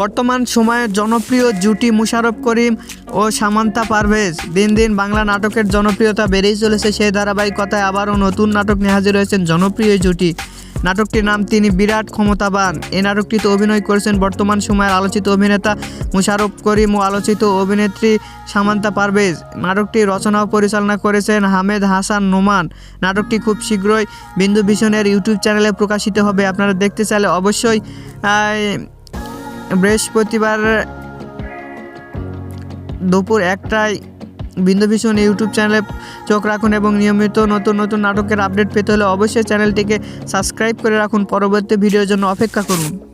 বর্তমান সময়ের জনপ্রিয় জুটি মুশারফ করিম ও সামান্তা পারভেজ। দিন দিন বাংলা নাটকের জনপ্রিয়তা বেড়েই চলেছে সেই ধারাবাহিকতায় আবারও নতুন নাটক নিয়ে হাজির হয়েছেন জনপ্রিয় জুটি। নাটকটির নাম তিনি বিরাট ক্ষমতাবান। এই নাটকটিতে অভিনয় করেছেন বর্তমান সময়ের আলোচিত অভিনেতা মুশারফ করিম ও আলোচিত অভিনেত্রী সামান্তা পারভেজ। নাটকটি রচনা ও পরিচালনা করেছেন হামেদ হাসান নোমান। নাটকটি খুব শীঘ্রই বিন্দু ভীষণের ইউটিউব চ্যানেলে প্রকাশিত হবে। আপনারা দেখতে চাইলে অবশ্যই বৃহস্পতিবার দুপুর একটায় বিন্দুভীষণ ইউটিউব চ্যানেলে চোখ রাখুন এবং নিয়মিত নতুন নতুন নাটকের আপডেট পেতে হলে অবশ্যই চ্যানেলটিকে সাবস্ক্রাইব করে রাখুন। পরবর্তী ভিডিওর জন্য অপেক্ষা করুন।